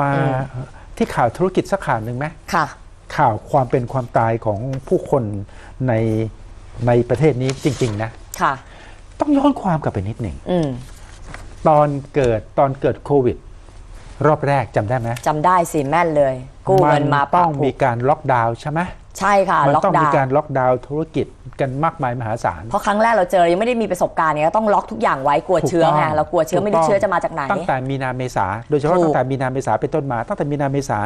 มาอืมที่ข่าวธุรกิจสักข่าวหนึ่งไหมค่ะ ข่าวความเป็นความตายของผู้คนในในประเทศนี้จริง ๆ นะค่ะ ต้องย้อนความกลับไปนิดหนึ่งอืมตอนเกิดตอนเกิดโควิด รอบแรกจำได้ไหมจำได้สิแม่นเลย กู้เงินมาต้องปะมีผูกการล็อกดาวน์ใช่ไหม ใช่ค่ะมัล็อกต้องดามีวการน์ล็อกดาวน์ธุรกิจกันมากมายมหาศาล เพราะครั้งแรกเราเจอยังไม่ได้มีประสบการณ์เนี่ยก็ต้องล็อกทุกอย่างไว้กลัวเชื้อไงถูต้เรากลัวเชื้อไม่ถูรู้ต้งเชื้อจะมาจากไหน ตั้งแต่มีนาเมษาโดยเฉพาะถูก ตั้งแต่มีนาเมษาเป็นต้นมา ตั้งแต่มีนาเมษา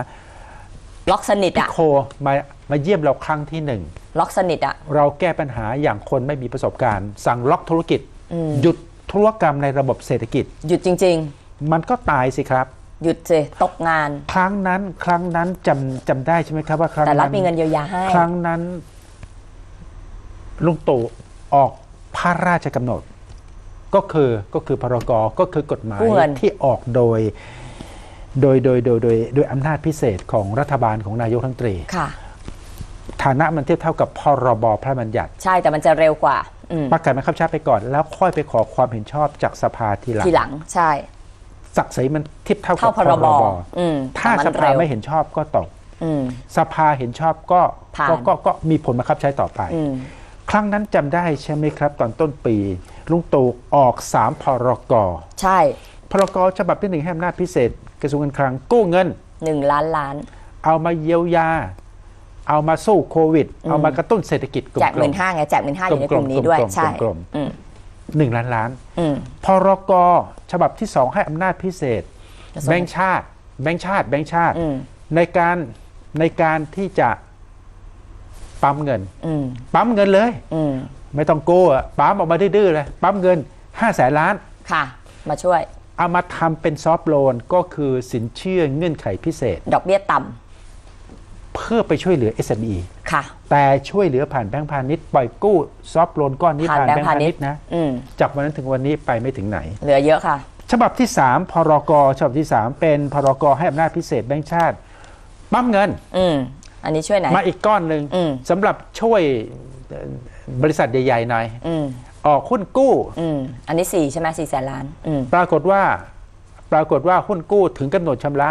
ล็อกสนิทพิอะโคมามาเยี่ยมเราครั้งที่หนึ่งล็อกสนิทอะ เราแก้ปัญหาอย่างคนไม่มีประสบการณ์ สั่งล็อกธุรกิจ อืม หยุดธุรกรรมในระบบเศรษฐกิจ หยุดจริง มันก็ตายสิครับๆ หยุดสิตกงาน ครั้งนั้น ครั้งนั้นจำจำได้ใช่ไหมครับว่าครั้งแต่รัฐนั้นมีเงินเยียวยาให้ ครั้งนั้น ลุงตู่ออกพระราชกำหนด ก็คือก็คือพรกก็คือกฎหมายกู้เงิน ที่ออกโดย โดยโดยโดยโดยโดยอำนาจพิเศษของรัฐบาลของนายกรัฐมนตรี ค่ะ ฐานะมันเทียบเท่ากับพรบพระบัญญัติใช่แต่มันจะเร็วกว่า อืมประกาศบังคับใช้ไปก่อน แล้วค่อยไปขอความเห็นชอบจากสภาทีหลัง ทีหลังใช่ ศักดิ์ศรีมันเทียบเท่ากัเท่าบพรบอืมถ้าแต่สมันภาเร็วไม่เห็นชอบก็ตกอืมสภาเห็นชอบก็ผ่านก็ก็ก็มีผลบังคับใช้ต่อไปอืมครั้งนั้นจำได้ใช่ไหมครับ ตอนต้นปีลุงตู่ออก3พรกใช่ พรกฉบับที่หนึ่งให้อำนาจพิเศษ กระทรวงการคลังกู้เงินหนึ่งล้านล้าน เอามาเยียวยา เอามาสู้โควิด เอามากระตุ้นเศรษฐกิจกลุ่แจกมหมื่นห้าไงแจกหมื่นห้าอยู่ในกลุ่มนี้กลมๆด้วยกลมๆใช่กลมอืม หนึ่งล้านล้านอืมพรกฉบับที่สองให้อำนาจพิเศษกระทรวงแบงค์ชาติ แบงค์ชาติ แบงค์ชาติอืมในการในการที่จะปั๊มเงินอืมปั๊มเงินเลยอืมไม่ต้องโก้อะปั๊มออกมาดื้อๆเลยปั๊มเงิน5้าแสนล้านค่ะ มาช่วย เอามาทำเป็นซอฟต์โลนก็คือสินเชื่อเงื่อนไขพิเศษ ดอกเบี้ยต่ เพื่อไปช่วยเหลือ SME ำค่ะ แต่ช่วยเหลือผ่านแบงก์พาณิชย์ปล่อยกู้ซอฟต์โลนก้อนนี้ผ่านผ่านแบงแบก์งก์พาพาณิณิชชย์ย์นะอืมจากวันนั้นถึงวันนี้ไปไม่ถึงไหน เหลือเยอะค่ะ ฉบับที่ 3 พรกฉบับที่ 3 เป็นพรกให้อำนาจพิเศษแบงก์ชาติปั๊มเงิน อืมอันนี้ช่วยไหนมาอีกก้อนหนึ่งอืมสำหรับช่วยเอ่อบริษัทใหญ่ๆหน่อยอืมออกหุ้นกู้อืมอันนี้สี่ใช่ไหมสี่แสนล้านอืมปรากฏว่าปรากฏว่าหุ้นกู้ถึงกำหนดชำระ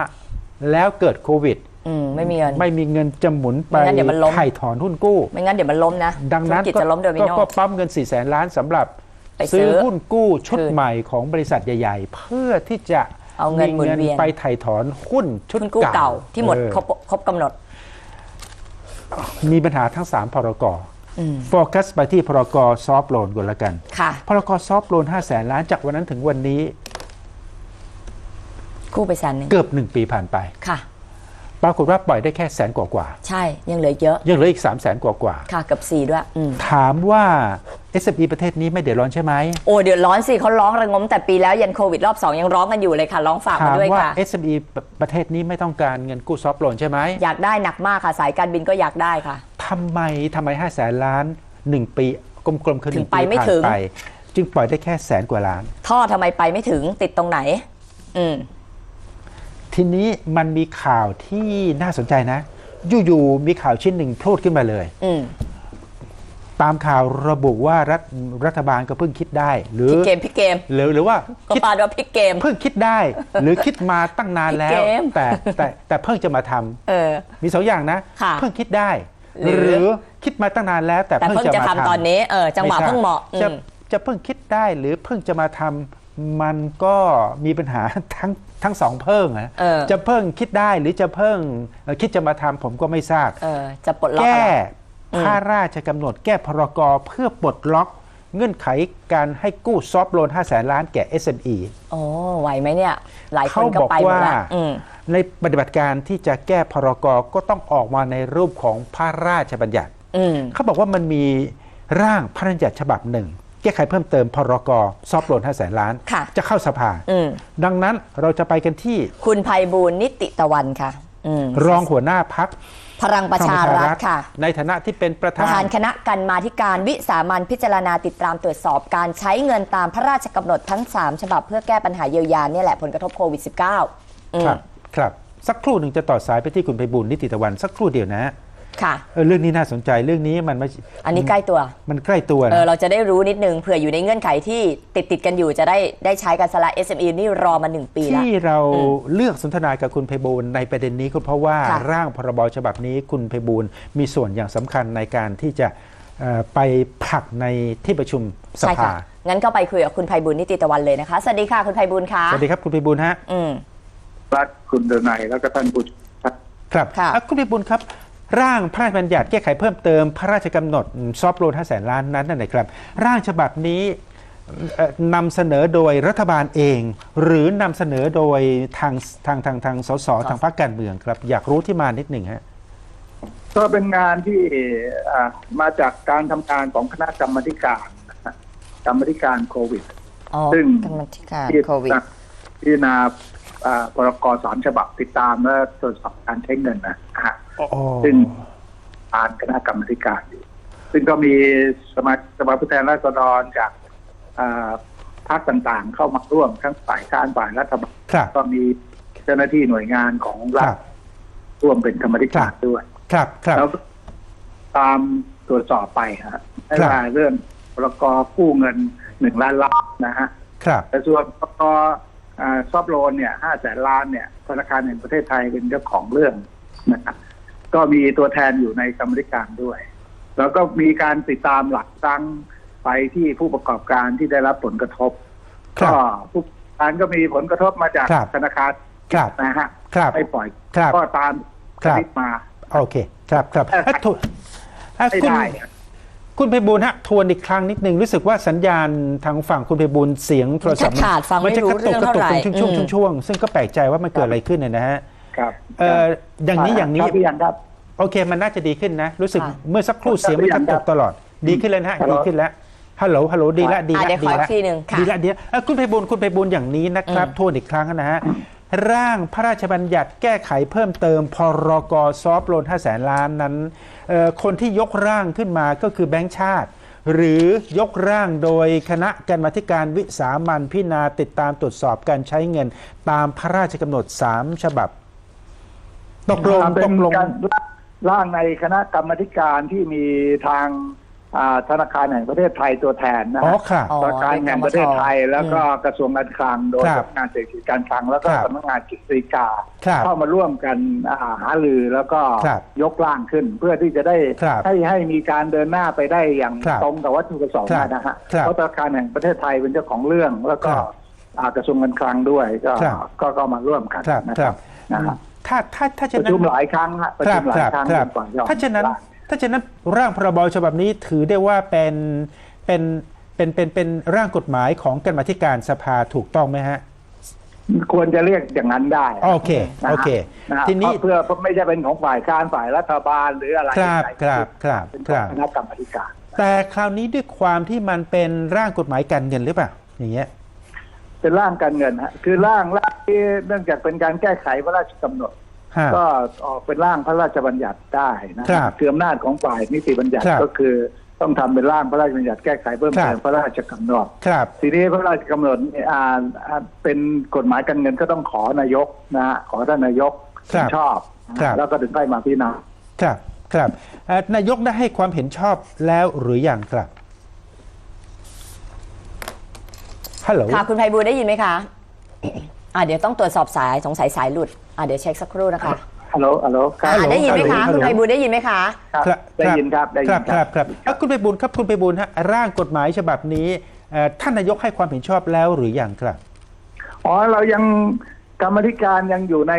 แล้วเกิดโควิด อืมไม่มีเงิน ไม่มีเงินจะหมุนไปไม่งั้นเดี๋ยวมันล้ม ถ่ายถอนหุ้นกู้ ไม่งั้นเดี๋ยวมันล้มนะดังนั้นธุรกิจก็จะล้มโดมิก็โน ก็ปั๊มเงิน4ี่แสนล้านสำหรับไปซื้ซื้ออหุ้นกู้ชุดคืนใหม่ของบริษัทใหญ่ ๆ เพื่อที่จะเอาเงินหมุนเวียน ไปถ่ายถอนหุ้นชุดทุนกู้เก่าที่หมดเออครบครบกำหนด มีปัญหาทั้ง 3 พรกอืมโฟกัสไปที่พรกซอฟโลนก่อนละกัน ค่ะ พรกซอฟโลน5 0 0แสนล้านจากวันนั้นถึงวันนี้กู้ไปแสนหนึ่งเกือบ 1 ปีผ่านไป ค่ะ ปรากฏว่าปล่อยได้แค่แสนกว่าใช่ยังเหลือเยอะๆยังเหลืออีก3 0 0แสนกว่า ค่ะเกือบสี่ด้วยอืมๆถามว่า SME ประเทศนี้ไม่เดือดร้อนใช่ไหมโอ้เดือดร้อนสิเขาร้องระงมแต่ปีแล้วยันโควิดรอบสองยังร้องกันอยู่เลยค่ะ ร้องฝากถามมาด้วยว่า ค่ะ SME ประเทศนี้ไม่ต้องการเงินกู้ซอฟโลนใช่ไหมอยากได้หนักมากค่ะ สายการบินก็อยากได้ค่ะ ทำไมทำไม5แสนล้าน 1 ปีกลมๆคือหถึนึ่งงไปปีไม่ผ่านถึงไป จึงปล่อยได้แค่แสนกว่าล้าน ท่อทำไมไปไม่ถึงติดตรงไหน อืม ทีนี้มันมีข่าวที่น่าสนใจนะ อยู่ๆมีข่าวชิ้นหนึ่งพูดขึ้นมาเลยอืมตามข่าวระบุว่ารัฐรัฐบาลก็เพิ่งคิดได้ หรือพี่เกมพี่เกมหรือหรือว่าก็คิดปาดว่าพี่เกมเพิ่งคิดได้ หรือคิดมาตั้งนานแล้วเกมแต่แต่แต่เพิ่งจะมาทำเออมีสองอย่างนะค่ะเพิ่งคิดได้หรือหรือคิดมาตั้งนานแล้ว แต่แต่เพิ่งเพิ่งจะจะมาทำทำตอนนี้เออจังหวะไทรบเพิ่งเหมาะอืจะมจะเพิ่งคิดได้หรือเพิ่งจะมาทำ มันก็มีปัญหาทั้งทั้งสองเพิ่งนะเออจะเพิ่งคิดได้หรือจะเพิ่งเอ่อคิดจะมาทำผมก็ไม่ทราบเออจะปลดล็อกแก้อะไรอืมพระราชกำหนดแก้พรกเพื่อปลดล็อกเงื่อนไขการให้กู้ซอฟต์โลน5แสนล้านแก่ SME โอ้ไหวไหมเนี่ย หลายคเขานก็บอกไปหมดว่าแล้วอืมในปฏิบัติการที่จะแก้พรกก็ต้องออกมาในรูปของพระราชบัญญัติอืมเขาบอกว่ามันมีร่างพระราชบัญญัติฉบับหนึ่ง แก้ไขเพิ่มเติมพรกซอฟต์โลน5แสนล้าน ค่ะจะเข้าสภา อืม ดังนั้นเราจะไปกันที่คุณภัยบูลย์นิติตะวันค่ะ อืม รองหัวหน้าพัก พลังประชารัฐค่ะ ในฐานะที่เป็นประปธาระธานนคณะกรรมาธิการวิสามันพิจารณาติดตามตรวจสอบการใช้เงินตามพระราชกำหนดทั้ง 3 ฉบับเพื่อแก้ปัญหาเยียวยาเนี่ยแหละผลกระทบโควิด -19 อืม ครับครับ สักครู่หนึ่งจะต่อสายไปที่คุณไพบูลย์นิติตะวันสักครู่เดียวนะฮะ ค่ะเออเรื่องนี้น่าสนใจเรื่องนี้มันไม่อันนี้ใกล้ตัว มันใกล้ตัวเอนะอเราจะได้รู้นิดนึงเผื่ออยู่ในเงื่อนไขที่ติดติดๆกันอยู่จะได้ได้ใช้กันสละ SME นี่รอมาหนึ่งปีแล้ว ที่เราอืมเลือกสนทนากับคุณไพบูลย์ในประเด็นนี้ก็เพราะว่าค่ะร่างพรบฉบับนี้คุณไพบูลย์มีส่วนอย่างสำคัญในการที่จะเอ่อไปผลักในที่ประชุมสใช่ภาค่ะงั้นก็ไปคุยกับคุณไพบุญนิติตะวันเลยนะคะสวัสดีค่ะคุณไพบุญค่ะสวัสดีครับคุณไพบูลย์ฮะอืมรัฐคุณเดนัยแล้วก็ท่านผู้ชมครับครับค่ะอะคุณไพบูลย์ครับ ร่างพระราชบัญญัติแก้ไขเพิ่มเติมพระราชกำหนดซอฟต์โลน5แสนล้านนั้นนั่นนะครับ ร่างฉบับนี้เอ่อนำเสนอโดยรัฐบาลเอง หรือนำเสนอโดยทางทางทางทางสสทางพรรคการเมืองครับ อยากรู้ที่มานิดหนึ่งฮะก็เป็นงานที่อ่ามาจากการทำงานของคณะกรรมาธิการนะฮะกรรมาธิการโควิดอ๋อซึ่งกรรมธิการที่โควิดพิจารณาอ่าพรกสามฉบับติดตามและตรวจสอบการใช้เงินนะฮะ ซึ่งผ่านคณะกรรมาธิการอยู่ซึ่งก็มีสมาสมาผู้แทนราษฎรจากอ่าพรรคต่างๆ เข้ามาร่วมทั้งฝ่ายค้านฝ่ายรัฐบาลครับก็มีเจ้าหน้าที่หน่วยงานของครัรัฐบร่วมเป็นกรรมาธิการครับด้วยครับครับแล้วก็ตามตรวจสอบไปฮะไม่ครับว่าเรื่องพรกกู้เงินหนึ่งล้านล้านนะฮะครับแต่ส่วนพรกอ่าซอฟต์โลนเนี่ยห้าแสนล้านเนี่ยธนาคารแห่งประเทศไทยเป็นเจ้าของเรื่องนะครับ ก็มีตัวแทนอยู่ในกรรมธิการด้วย แล้วก็มีการติดตามหลักตั้งไปที่ผู้ประกอบการที่ได้รับผลกระทบครับก็ผู้ประกอบการก็มีผลกระทบมาจากครับธนาคารครับนะฮะครับไม่ปล่อยครับก็ตามครับนิดมา โอเค ครับครับเอ่ออะทวนอะไม่คุณได้คุณไพบูลย์ฮะทวนอีกครั้งนิดหนึ่งรู้สึกว่าสัญญาณทางฝั่งคุณไพบูลย์เสียงโทรศัพท์ขาดๆฟังมันไม่จะรู้กระตุกกระตุกเรื่องเท่าไหร่เป็นช่วงอืมๆช่วงๆซึ่งก็แปลกใจว่ามันเกิดอะไรขึ้นเนี่ยนะฮะ ครับเอ่ออย่างนี้อย่างนี้ ครับพี่ยันครับ โอเคมันน่าจะดีขึ้นนะ รู้สึกค่ะ เมื่อสักครู่เสียงมันกระตุกตลอด ดีขึ้นแล้วนะฮะฮัลโหล ดีขึ้นแล้วฮัลโหลฮัลโหลดีละดีอะละเดี๋ยวขดีออีละกทีหนึ่งค่ะดีละดีละเอ่อคุณไพบูลย์คุณไพบูลย์อย่างนี้นะครับ อืมทวนอีกครั้งนะฮะร่างพระราชบัญญัติแก้ไขเพิ่มเติมพรกซอฟต์โลน5แสนล้านนั้นเอ่อคนที่ยกร่างขึ้นมาก็คือแบงค์ชาติ หรือยกร่างโดยคณะกรรมาธิการวิสามันพิจารณาติดตามตรวจสอบการใช้เงิน ตามพระราชกำหนด 3 ฉบับ ตกลงเป็ตนกลงการร่างในคณะกรรมาธิการที่มีทางอ่าธนาคารแห่งประเทศไทยตัวแทนนะอ๋อฮะครับอ๋อธนาคารแห่งประเทศไทย แล้วก็กระทรวงการคลังโดยครับสำนักงานเศรษฐกิจการคลังแล้วก็ครับสำนักงานกิจการกาครับเข้ามาร่วมกันอ่าหารือแล้วก็ครับยกร่างขึ้น เพื่อที่จะได้ครับให้ให้มีการเดินหน้าไปได้อย่างครับตรงกับวัตถุประสงค์ครับนะฮะครับเพราะธนาคารแห่งประเทศไทยเป็นเจ้าของเรื่องแล้วก็ครับอ่ากระทรวงการคลังด้วยก็ครับก็ก็มาร่วมกันครับนะคครัรับบนะฮะ ถ้าถ้าถ้าปฉะระนั้นชุมหลายครั้งฮะประครัชุบมหลาคยรับครั้งครับจนกว่าจะออกถ้าฉะนั้นร่างถ้าฉะนั้นร่างพรบฉบับนี้ถือได้ว่าเป็นเป็นเป็นเป็นเป็นร่างกฎหมายของกรรมาธิการสภาถูกต้องไหมฮะควรจะเรียกอย่างนั้นได้ โอเคนะฮะโอเคนะฮะทีนี้เพื่อเพื่อไม่ใช่เป็นของฝ่ายค้านฝ่ายรัฐบาลหรืออะไรครับใดๆครับครับเป็นขครัองบคณะกรรมาธิการแต่คราวนี้ด้วยความที่มันเป็นร่างกฎหมายการเงินหรือเปล่าอย่างเงี้ย เป็นร่างการเงินฮะคือร่างร่างที่เนื่องจากเป็นการแก้ไขพระราชกำหนด ฮะ ก็ออกเป็นร่างพระราชบัญญัติได้นะครับคืออำนาจของฝ่ายนิติบัญญัติครับก็คือต้องทำเป็นร่างพระราชบัญญัติแก้ไขเพิ่มเติครัมบ พระราชกำหนด ครับ ทีนี้พระราชกำหนดเนี่ยอ่าอ่าเป็นกฎหมายการเงินก็ต้องขอนายกนะฮะขอท่านนายกครับชอบนะฮะครับ แล้วก็ถึงค่อยมาพิจารณาครับ ครับเอ่อนายกได้ให้ความเห็นชอบแล้วหรือยังครับ ฮัลโหลค่ะ คุณไพบูลย์ได้ยินไหมคะ อ่าเดี๋ยวต้องตรวจสอบสายสงสัยสายหลุด อ่าเดี๋ยวเช็คสักครู่นะคะฮัลโหลฮัลโหลครัอ่าบ ได้ยินไหมคะ ฮัลโหล คุณไพบูลย์ได้ยินไหมคะ ครับได้ยินครับได้คยิรันบครับครับเอ่อคุณไปบุญครับคุณไปบุญฮะร่างกฎหมายฉบับนี้เอ่อท่านนายกให้ความเห็นชอบแล้วหรือยังครับ อ๋อเรายังกรรมธิการยังอยู่ใน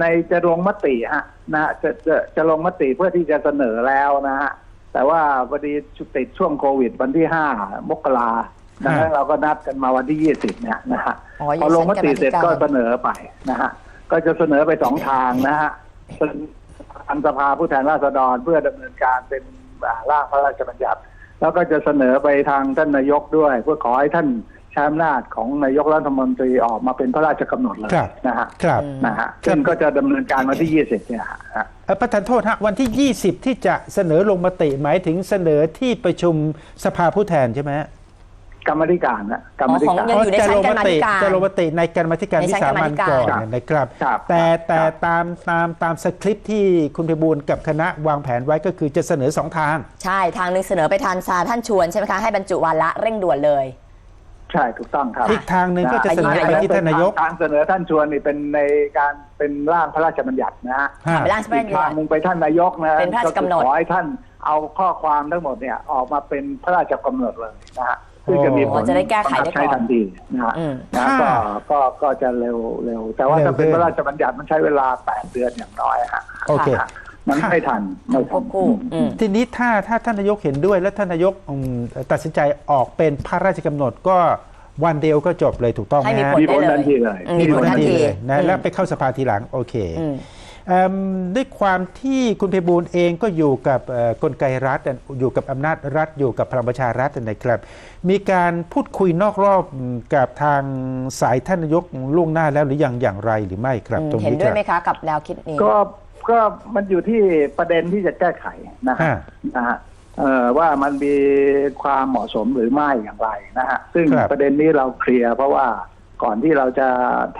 ในจะลงมติฮะนะฮะจะจะจะลงมติเพื่อที่จะเสนอแล้วนะฮะแต่ว่าพอดีติดช่วงโควิดวันที่ห้ามกรา ดังนั้นเราก็นัดกันมาวันที่ยี่สิบเนี่ยนะฮะอ๋อพอลงมติเสร็จยังก็ชั้นกรรมาธิการเสนอไปนะฮะก็จะเสนอไปสองทางนะฮะเป็นอันสภาผู้แทนราษฎรเพื่อดำเนินการเป็นอ่าร่างพระราชบัญญัติ แล้วก็จะเสนอไปทางท่านนายกด้วย เพื่อขอให้ท่านใช้อำนาจของนายกรัฐมนตรีออกมาเป็นพระราชกำหนดเลยครับนะฮะครับอืมนะฮะซึ่งก็จะดำเนินการวันที่ยี่สิบเนี่ยฮะเอ่อประธานโทษฮะวันที่20ที่จะเสนอลงมติหมายถึงเสนอที่ประชุมสภาผู้แทนใช่ไหมฮะ กรรมธิการนะกรรมธิอ๋อการของยังอยู่ในชั้นกรรมาธิการจะลงมติในกรรมาธิการในวิชั้นสากรรมัมาญธิการ ก่อนนะครับ ครับแต่ครับแต่ครับ ตามตามตามสคริปต์ที่คุณพิบูลกับคณะวางแผนไว้ก็คือจะเสนอสองทาง ใช่ทางหนึ่งเสนอไปทานซาท่านชวนใช่ไหมคะให้บรรจุวาระเร่งด่วนเลย ใช่ถูกต้องครับอีกทางหนึ่งก็จะเสนอไปที่ท่านนายก ทางเสนอท่านชวนนี่เป็นในการเป็นร่างพระราชบัญญัตินะฮะ ฮะเป็นร่างพระราชบัญทาญังติหนึ่งไปท่านนายกนะเป็นพระราชกำหนดขอให้ท่านเอาข้อความทั้งหมดเนี่ยออกมาเป็นพระราชกำหนดเลยนะฮะ ซึ่งจะมีผอ๋ลอจะได้แก้ไขได้ก่อนบังคับใช้ทันทีนะฮะอืมนะก็ก็ก็จะเร็วเร็ว แต่ว่าเร็วถ้าเป็นขึ้นพระราชบัญญัติมันใช้เวลาแปดเดือนอย่างน้อยฮะโอเคฮะมันไม่ทันไม่ควทับนคู่อืมทีนี้ถ้าถ้าท่านนายกเห็นด้วย และท่านนายกอืมตัดสินใจออกเป็นพระราชกำหนดก็วันเดียวก็จบเลยถูกต้องไหมให้มีฮะผลมีผลได้เลยทันทีเลยอืมมีผลทันทีเลยนะอืมแล้วไปเข้าสภาทีหลังโอเคอืมเอิ่ม ด้วยความที่คุณเพบูลย์เองก็อยู่กับเอ่อกลไกรัฐอยู่กับอำนาจรัฐอยู่กับพลังประชารัฐนะครับ มีการพูดคุยนอกรอบกับทางสายท่านนายกล่วงหน้าแล้วหรือยังอย่างไรหรือไม่ครับ ตรงเห็นนี้ด้วยคไหมรับคะกับแนวคิดนี้ก็ก็มันอยู่ที่ประเด็นที่จะแก้ไขนะฮะฮะนะฮะเอ่อว่ามันมีความเหมาะสมหรือไม่อย่างไรนะฮะซึ่งครับประเด็นนี้เราเคลียร์เพราะว่า ก่อนที่เราจะ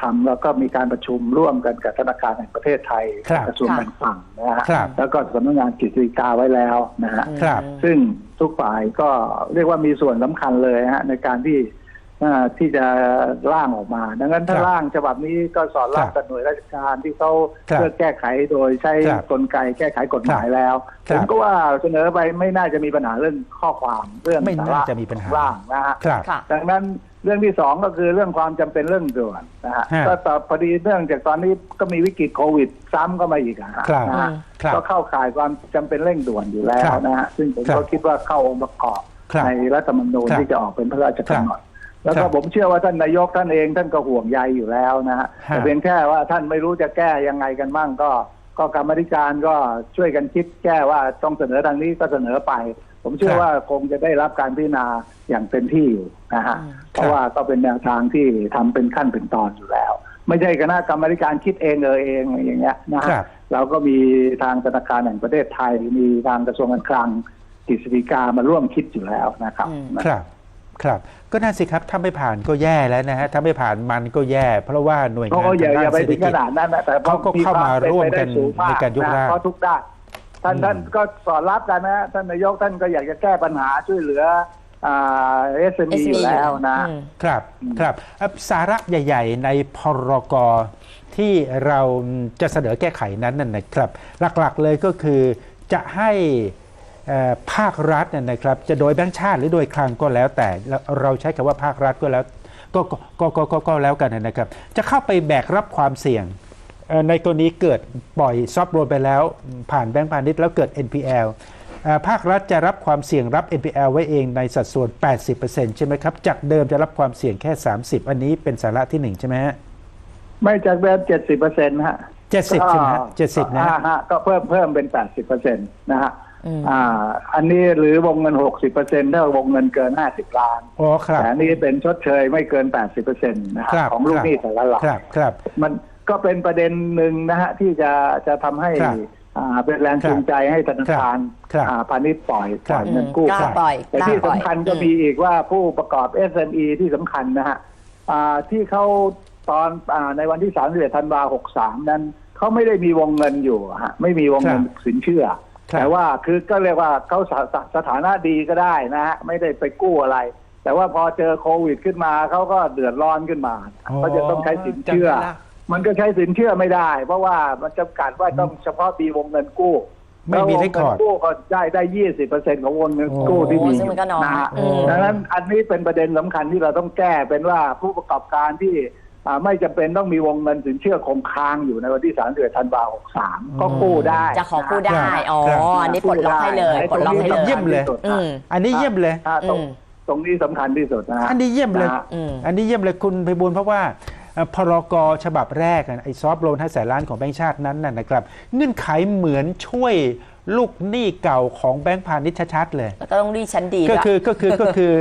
ทำเราก็มีการประชุมร่วมกันกับธนาคารแห่งประเทศไทยครับกระทรวงค่ะการคลังนะฮะครับแล้วก็สำนักงานกิจการไว้แล้วนะฮะครับซึ่งทุกฝ่ายก็เรียกว่ามีส่วนสำคัญเลยฮะในการที่เอ่อที่จะร่างออกมา ดังนั้นถ้าครับร่างฉบับนี้ก็สอดรับครับกับหน่วยราชการที่เขาครับเพื่อแก้ไขโดยใช้ครับกลไกแก้ไขกฎหมายครับแล้วครัผบมก็ว่าเสนอไปไม่น่าจะมีปัญหาเรื่องข้อความเรื่องไม่น่าสรจะมีปัญหาร่างนะฮะครับค่ะดังนั้น เรื่องที่สองก็คือเรื่องความจำเป็นเรื่องด่วนนะฮะฮะก็ต่อพอดีเนื่องจากตอนนี้ก็มีวิกฤตโควิด ซ้ำก็มาอีกอะฮะครับนะฮะครับก็เข้าข่ายความจำเป็นเร่งด่วนอยู่แล้ครัวบนะฮะซึ่งผมครัก็บคิดว่าเข้าองค์ประกอบครับในรัฐธรรมนูญครับที่จะออกเป็นพระราชกำหนดแล้วครัก็บผมเชื่อว่าท่านนายกท่านเองท่านก็ห่วงใยอยู่แล้วนะฮะฮะแต่เพียงแค่ว่าท่านไม่รู้จะแก้ยังไงกันบ้างก็ก็กรรมาธิการก็ช่วยกันคิดแก้ว่าต้องเสนอทางนี้ก็เสนอไป ผมเชื่อว่าคงจะได้รับการพิจารณาอย่างเต็มที่อยู่นะฮะอืมเพราะว่าก็เป็นแนวทางที่ทำเป็นขั้นเป็นตอนอยู่แล้ว ไม่ใช่คณะกรรมาธิการคิดเองเออเองอย่างเงี้ยนะฮะครับเราก็มีทางธนาคารแห่งประเทศไทย มีทางกระทรวงการคลังกฤษฎีกามาร่วมคิดอยู่แล้วนะครับอืมครับครับก็น่าสิครับถ้าไม่ผ่านก็แย่แล้วนะฮะถ้าไม่ผ่านมันก็แย่ เพราะว่าหน่วยงาเขานก็อย่าทางอย่าด้านไปเศรษฐถึงกิขจนาดนั้นนะแต่เขาก็เข้ามาร่วมกันในการยกร่างเพราะทุกด้าน ท่านอืมท่านก็สอนรับกันนะท่านนายกท่านก็อยากจะแก้ปัญหาช่วยเหลือเอสเอ็มอี SME อยู่แล้วนะอืมครับครับเอ่อสาระใหญ่ ๆ ในพรกที่เราจะเสนอแก้ไขนั้นน่ะนะครับ หลักๆเลยก็คือจะให้เอ่อภาครัฐน่ะนะครับจะโดยแบงค์ชาติหรือโดยคลังก็แล้วแต่เราเราใช้คำว่าภาครัฐก็แล้วก็ก็ก็ก็ก็แล้วกันนะครับ จะเข้าไปแบกรับความเสี่ยงเอ่อ ในกรณีเกิดปล่อยซอฟต์โลนไปแล้ว ผ่านแบงก์พาณิชย์แล้วเกิด NPL เอ่อภาครัฐจะรับความเสี่ยงรับ NPL ไว้เองในสัดส่วน 80%ใช่ไหมครับ จากเดิมจะรับความเสี่ยงแค่ 30 อันนี้เป็นสาระที่1ใช่ไหมฮะ ไม่จากเดิมเจ็ดสิบเปอร์เซ็นต์ฮะ70ใช่ไหมฮะ70 นะฮะอ่าฮะก็เพิ่มเพิ่มเป็นแปดสิบเปอร์เซ็นต์นะฮะอืมอ่า อันนี้หรือวงเงินหกสิบเปอร์เซ็นต์ถ้าวงเงินเกินห้าสิบล้านอ๋อครับแต่อันนี้เป็นชดเชยไม่เกินแปดสิบเปอร์เซ็นต์นะฮะครับของลูกหนี้แต่ละรายครับ ครับ มัน ก็เป็นประเด็นหนึ่งนะฮะที่จะจะทำให้ครับอ่าเป็นแรงจูงใจให้ธนาคารครับอ่าพาณิชย์ปล่อยปล่อยครับเงินกู้กล้าไปปล่อยแต่กล้าที่ปล่อยสำคัญก็อืมมีอีกว่าผู้ประกอบ SME ที่สำคัญนะฮะอ่าที่เขาตอนอาในวันที่31ธันวา63นั้นเขาไม่ได้มีวงเงินอยู่ฮะไม่มีวงเงินสินเชื่อครับแต่ว่าคือก็เรียกว่าเขาสถสถานะดีก็ได้นะฮะไม่ได้ไปกู้อะไร แต่ว่าพอเจอโควิดขึ้นมาเขาก็เดือดร้อนขึ้นมาอ๋อเขาจะต้องใช้สินเชื่อจำได้ละ มันก็ใช้สินเชื่อไม่ได้ เพราะว่ามันจำกัดว่าต้องเฉพาะมีวงเงินกู้ไม่มีแล้ววง record เงินกู้ก็ได้ได้ยี่สิบเปอร์เซ็นต์ของวงเงินกู้ที่มีโอ้ซึ่งมันก็น้อยนะฮะอืมดังนั้นอันนี้เป็นประเด็นสำคัญที่เราต้องแก้เป็นว่าผู้ประกอบการที่อ่าไม่จำเป็นต้องมีวงเงินสินเชื่อคงค้างอยู่ในวันที่3เดือนธันวาคม63ก็กู้ได้ จะขอกู้ได้ อ๋อ อันนี้ปลดล็อกให้เลยปลดล็อกให้เลยเยี่ยมเลยอืมอันนี้เยี่ยมเลยอ่าตรงอืมตรงนี้สำคัญที่สุดนะฮะอันนี้เยี่ยมเลยนะฮะอืมอันนี้เยี่ยมเลยคุณไพบูลย์เพราะว่าเอ่อ พรกฉบับแรกอะไอ้ซอฟต์โลนห้าแสนล้านของแบงก์ชาตินั้นน่ะนะครับ เงื่อนไขเหมือนช่วยลูกหนี้เก่าของแบงก์พาณิชย์ชัดๆเลยแล้วก็ต้องรีดชั้นดีก็ด้วยคือก็คือก็คือ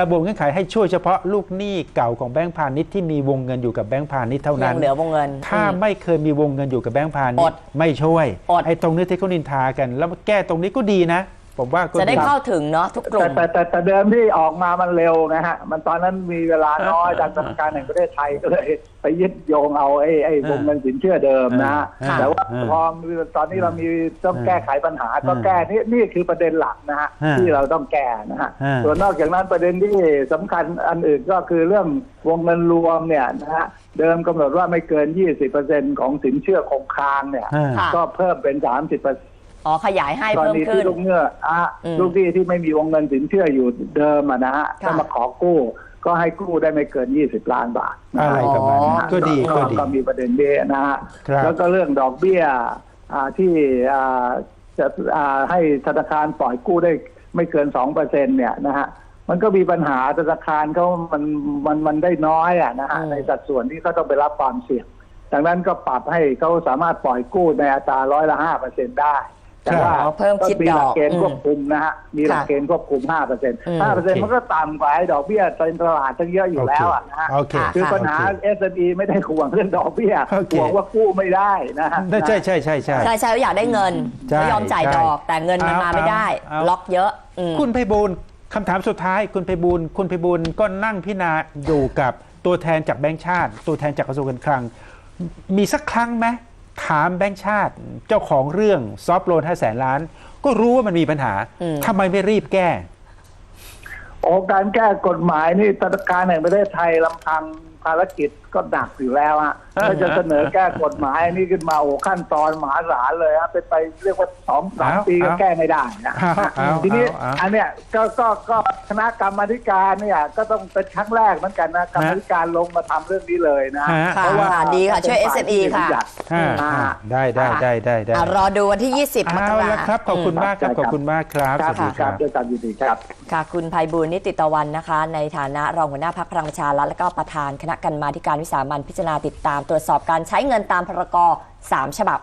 ระบบเงื่อนไขให้ช่วยเฉพาะลูกหนี้เก่าของแบงก์พาณิชย์ที่มีวงเงินอยู่กับแบงก์พาณิชย์เท่ายันั้นงเหลือวงเงิน ถ้าอืมไม่เคยมีวงเงินอยู่กับแบงก์พาณิชอย์ดไม่ช่วยอดไอ้ตรงนี้ที่เขานินทากัน แล้วแก้ตรงนี้ก็ดีนะ ผผมว่าก็จะได้ดีเข้าถึงเนาะทุกกลุ่แต่มแต่แต่แต่เดิมที่ออกมามันเร็วนะฮะ มันตอนนั้นมีเวลาน้อยทางธนาคารแห่งประเทศไทยก็เลย ไปยึดโยงเอาไอ้ไอ้วงเงินสินเชื่อเดิมนะฮะค่ะแต่ว่าอ่าพอมีตอนนี้เรามีต้องอ่าแก้ไขปัญหาก็อ่าแก้นี่นี่คือประเด็นหลักนะฮะอ่าที่เราต้องแก้นะฮะอ่าส่วนนอกจากนั้นประเด็นที่สำคัญอันอื่นก็คือเรื่องวงเงินรวมเนี่ยนะฮะเดิมกำหนดว่าไม่เกิน 20%ของสินเชื่อคงคลังเนี่ยอ่าค่ะก็เพิ่มเป็น 30% อ๋อขยายให้กรเพิ่มณีขึ้ที่น ลูกเงืออะอืมลูกหนี้ที่ไม่มีวงเงินสินเชื่ออยู่เดิมอะนะฮะค่ะ ถ้ามาขอกู้ ก็ให้กู้ได้ไม่เกิน 20 ล้านบาทนะฮอะไรประมาณนั้นนะฮะก็ดีก็ดี ก็มีประเด็นนี้นะฮะครับ แล้วก็เรื่องดอกเบี้ยอ่าที่อ่าจะอ่าให้ธนาคารปล่อยกู้ได้ไม่เกินสองเปอร์เซ็นเนี่ยนะฮะมันก็มีปัญหาธนาคารเขามันมันมันได้น้อยอะนะฮะอืม ในสัดส่วนที่เขาต้องไปรับความเสี่ยง ดังนั้นก็ปรับให้เขาสามารถปล่อยกู้ในอัตราร้อยละห้าเปอร์เซ็นได้ แต่ว่าอ๋อเพิ่มคิดมีหลัดกอกเกณฑ์ควบคุมนะฮะมีหลักค่ะเกณฑ์ควบคุมห้าเปอร์เซ็นต์อืมห้าเปอร์เซ็นต์โอเคมันก็ต่ำกว่าไอ้ดอกเบี้ยในตลาดตั้งเยอะอยู่แล้วอะนะฮะโอเคคือปัญหาโอเค SME ไม่ได้ห่วงเรื่องดอกเบี้ยโอเคห่วงว่ากู้ไม่ได้นะฮะใช่ใช่ใช่ใช่ใช่ใช่อยากได้เงินใช่ไม่ยอมจ่ายใช่ดอก แต่เงินมันมาไม่ได้เอาเอาล็อกเยอะอืมคุณไพบูลย์คำถามสุดท้ายคุณไพบูลย์คุณไพบูลย์ก็นั่งพิจารณาอยู่กับตัวแทนจากแบงก์ชาติ ตัวแทนจากกระทรวงการคลัง มีสักครั้งไหม ถามแบงก์ชาติเจ้าของเรื่องซอฟโลนห้าแสนล้าน ก็รู้ว่ามันมีปัญหาอืมทำไมไม่รีบแก้โอ้การแก้กฎหมายนี่ธนาคารแห่งประเทศไทยลำพังภารกิจก็หนักอยู่แล้วฮะถ้าจะเสนอแก้กฎหมายอันนี้ขึ้นมาโอ้ขั้นตอนมหาศาลเลยฮะเป็นไปเรียกว่าสองสามเอาปีก็เอาแก้ไม่ได้นะเอาเอาทีนี้เอาอันเนี้ยก็ก็ก็คณะกรรมาธิการเนี่ยก็ต้องเป็นครั้งแรกเหมือนกันนะกรรมาธิการลงมาทำเรื่องนี้เลยนะฮะค่ะเพราะว่าดีค่ะช่วยเป็นฝ่า SME ที่ค่ะบัญญัติอ่าอ่าอ่าได้ได้ได้ได้ได้อะรอดูวันที่ 20มกเอาราละครับขอบคุณมมากครับครับ ขอบคุณมากครับคสรับวัสดีคครัรับบด้วยความยินดีครับค่ะคุณภัยบูลย์นิติตะวันนะคะ ในฐานะรองหัวหน้าพักพลังประชารัฐและก็ประธานคณะกรรมาธิการวิสามันพิจารณาติดตามตรวจสอบการใช้เงินตามพรก3ฉบับ